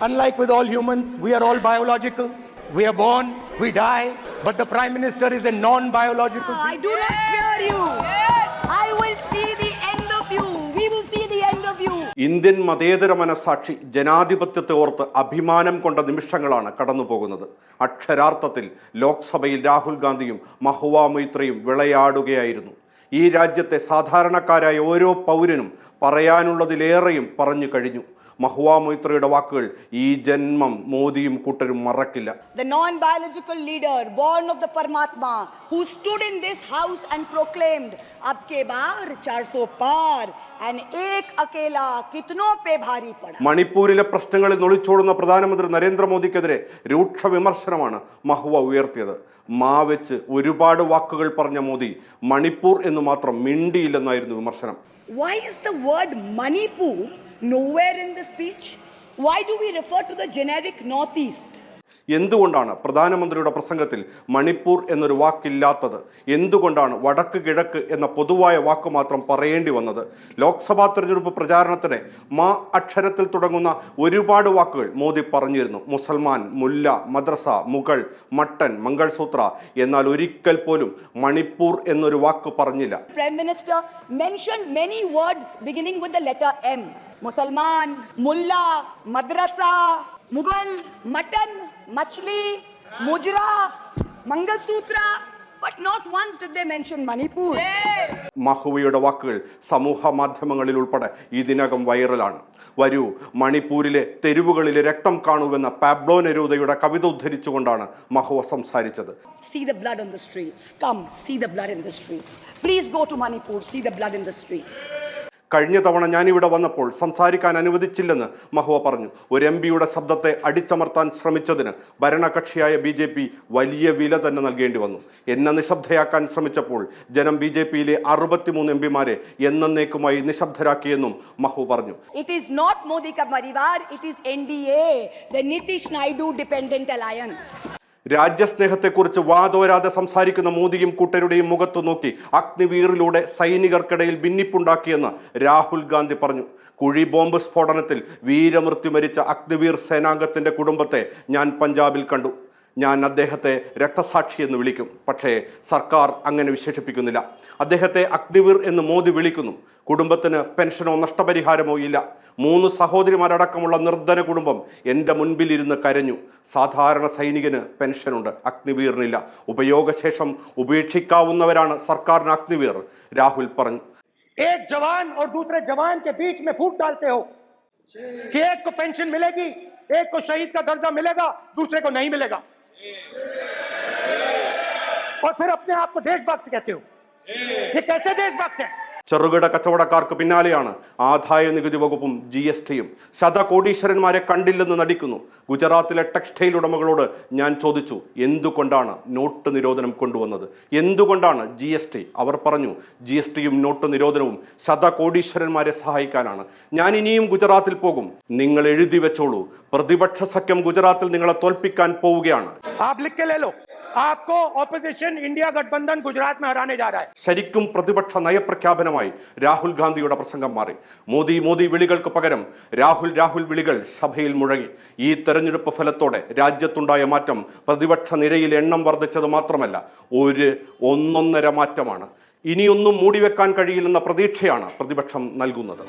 Unlike with all humans, we are all biological. We are born, we die, but the Prime Minister is a non biological. I do not fear you. Yes. I will see the end of you. We will see the end of you. Indian മതേതര മനസാക്ഷി ജനാധിപത്യത്തെ ഓർത്ത് അഭിമാനം കൊണ്ട നിമിഷങ്ങളാണ് കടന്നുപോകുന്നത് അക്ഷരാർത്ഥത്തിൽ ലോക്സഭയിൽ രാഹുൽ ഗാന്ധിയും മഹുവ മൈത്രയും വിളയാടുകയായിരുന്നു ഈ രാജ്യത്തെ സാധാരണക്കാരായ ഓരോ പൗരനും പറയാനുള്ളതിലേറെയും പറഞ്ഞു കഴിഞ്ഞു മഹുവ മൈത്രയുടെ വാക്കുകൾ ഈ ജന്മം മോദിയും കൂട്ടരും മറക്കില്ല. The non biological leader, born of the Paramatma, who stood in this house and proclaimed, Ab ke 400 par, and ek akela kitno pe bhari pada. മണിപ്പൂരിലെ പ്രശ്നങ്ങളിൽ നൊളിച്ചോടുന്ന പ്രധാനമന്ത്രി നരേന്ദ്രമോദിക്കെതിരെ രൂക്ഷ വിമർശനമാണ് മഹുവ ഉയർത്തിയത്. മാ വെച്ച് ഒരുപാട് വാക്കുകൾ പറഞ്ഞ മോദി മണിപ്പൂർ എന്ന് മാത്രം മിണ്ടിയില്ലെന്നായിരുന്നു വിമർശനം. Why is the word Manipur nowhere in the speech? Why do we refer to the generic Northeast? എന്തുകൊണ്ടാണ് പ്രധാനമന്ത്രിയുടെ പ്രസംഗത്തിൽ മണിപ്പൂർ എന്നൊരു വാക്കില്ലാത്തത് എന്തുകൊണ്ടാണ് വടക്ക് കിഴക്ക് എന്ന പൊതുവായ വാക്ക് മാത്രം പറയേണ്ടി വന്നത് ലോക്സഭാ തെരഞ്ഞെടുപ്പ് പ്രചാരണത്തിടെ മാ അക്ഷരത്തിൽ തുടങ്ങുന്ന ഒരുപാട് വാക്കുകൾ മോദി പറഞ്ഞിരുന്നു മുസൽമാൻ മുല്ല മദ്രസ മുഗൾ മട്ടൻ മംഗൾസൂത്ര എന്നാൽ ഒരിക്കൽ പോലും മണിപ്പൂർ എന്നൊരു വാക്ക് പറഞ്ഞില്ല Minister mentioned many words beginning with the letter M. Mangalsutra, but not once did they mention Manipur. മഹുവയുടെ വാക്കുകൾ സമൂഹ മാധ്യമങ്ങളിൽ ഉൾപ്പെടെ ഇതിനകം വൈറലാണ് വരൂ മണിപ്പൂരിലെ തെരുവുകളിലെ രക്തം കാണുവെന്ന പാബ്ലോ നെരൂദയുടെ കവിത ഉദ്ധരിച്ചുകൊണ്ടാണ് മഹുവ സംസാരിച്ചത് See the blood on the streets. Come, see the blood in the streets. Please go to Manipur, see the blood in the streets. കഴിഞ്ഞ തവണ ഞാനിവിടെ വന്നപ്പോൾ സംസാരിക്കാൻ അനുവദിച്ചില്ലെന്ന് മഹുവ പറഞ്ഞു. ഒരു എം പിയുടെ ശബ്ദത്തെ അടിച്ചമർത്താൻ ശ്രമിച്ചതിന് ഭരണകക്ഷിയായ ബി ജെ പി വലിയ വില തന്നെ നൽകേണ്ടി വന്നു. എന്നെ നിശബ്ദയാക്കാൻ ശ്രമിച്ചപ്പോൾ ജനം ബി ജെ പിയിലെ അറുപത്തിമൂന്ന് എം പിമാരെ എന്നേക്കുമായി നിശബ്ദരാക്കിയെന്നും മഹു പറഞ്ഞു. It is not Modi ka parivar, it is NDA, the Nitish Naidu Dependent Alliance. രാജ്യസ്നേഹത്തെക്കുറിച്ച് വാതോരാതെ സംസാരിക്കുന്ന മോദിയും കൂട്ടരുടെയും മുഖത്തു നോക്കി അഗ്നിവീറിലൂടെ സൈനികർക്കിടയിൽ ഭിന്നിപ്പുണ്ടാക്കിയെന്ന് രാഹുൽ ഗാന്ധി പറഞ്ഞു. കുഴി ബോംബ് സ്ഫോടനത്തിൽ വീരമൃത്യു മരിച്ച അഗ്നിവീർ സേനാംഗത്തിന്റെ കുടുംബത്തെ ഞാൻ പഞ്ചാബിൽ കണ്ടു. ഞാൻ അദ്ദേഹത്തെ രക്തസാക്ഷി എന്ന് വിളിക്കും പക്ഷേ സർക്കാർ അങ്ങനെ വിശേഷിപ്പിക്കുന്നില്ല അദ്ദേഹത്തെ അഗ്നിവീർ എന്ന് മോദി വിളിക്കുന്നു കുടുംബത്തിന് പെൻഷനോ നഷ്ടപരിഹാരമോ ഇല്ല മൂന്ന് സഹോദരിമാരടക്കമുള്ള നിർധന കുടുംബം എൻ്റെ മുൻപിലിരുന്ന് കരഞ്ഞു സാധാരണ സൈനികന് പെൻഷനുണ്ട് അഗ്നിവീറിനില്ല ഉപയോഗശേഷം ഉപേക്ഷിക്കാവുന്നവരാണ് സർക്കാരിന് അഗ്നിവീർ രാഹുൽ പറഞ്ഞു एक जवान और दूसरे जवान के बीच में फूट डालते हो कि एक को पेंशन मिलेगी एक को शहीद का दर्जा मिलेगा दूसरे को नहीं मिलेगा और फिर अपने आप को देशभक्त कहते हो। ये कैसे देशभक्त है? ചെറുകിട കച്ചവടക്കാർക്ക് പിന്നാലെയാണ് ആദായ നികുതി വകുപ്പും ജി എസ് ടിയും. ശതകോടീശ്വരന്മാരെ കണ്ടില്ലെന്ന് നടിക്കുന്നു. ഗുജറാത്തിലെ ടെക്സ്റ്റൈൽ ഉടമകളോട് ഞാൻ ചോദിച്ചു എന്തുകൊണ്ടാണ് നോട്ട് നിരോധനം കൊണ്ടുവന്നത്? എന്തുകൊണ്ടാണ്? ജി എസ് ടി അവർ പറഞ്ഞു ജി എസ് ടിയും നോട്ട് നിരോധനവും ശതകോടീശ്വരന്മാരെ സഹായിക്കാനാണ്. ഞാൻ ഇനിയും ഗുജറാത്തിൽ പോകും. നിങ്ങൾ എഴുതി വെച്ചോളൂ. പ്രതിപക്ഷ സഖ്യം ഗുജറാത്തിൽ നിങ്ങളെ തോൽപ്പിക്കാൻ പോവുകയാണ്. आपको ऑपोजिशन इंडिया गठबंधन गुजरात में हराने जा रहा है ശരിക്കും പ്രതിപക്ഷ നയപ്രഖ്യാപനമായി രാഹുൽ ഗാന്ധിയുടെ പ്രസംഗം മാറി മോദി മോദി വിളികൾക്ക് പകരം രാഹുൽ രാഹുൽ വിളികൾ സഭയിൽ മുഴങ്ങി ഈ തെരഞ്ഞെടുപ്പ് ഫലത്തോടെ രാജ്യത്തുണ്ടായ മാറ്റം പ്രതിപക്ഷ നിരയിൽ എണ്ണം വർദ്ധിച്ചത് മാത്രമല്ല ഒരു ഒന്നൊന്നര മാറ്റമാണ് ഇനിയൊന്നും മൂടിവെക്കാൻ കഴിയില്ലെന്ന പ്രതീക്ഷയാണ് പ്രതിപക്ഷം നൽകുന്നത്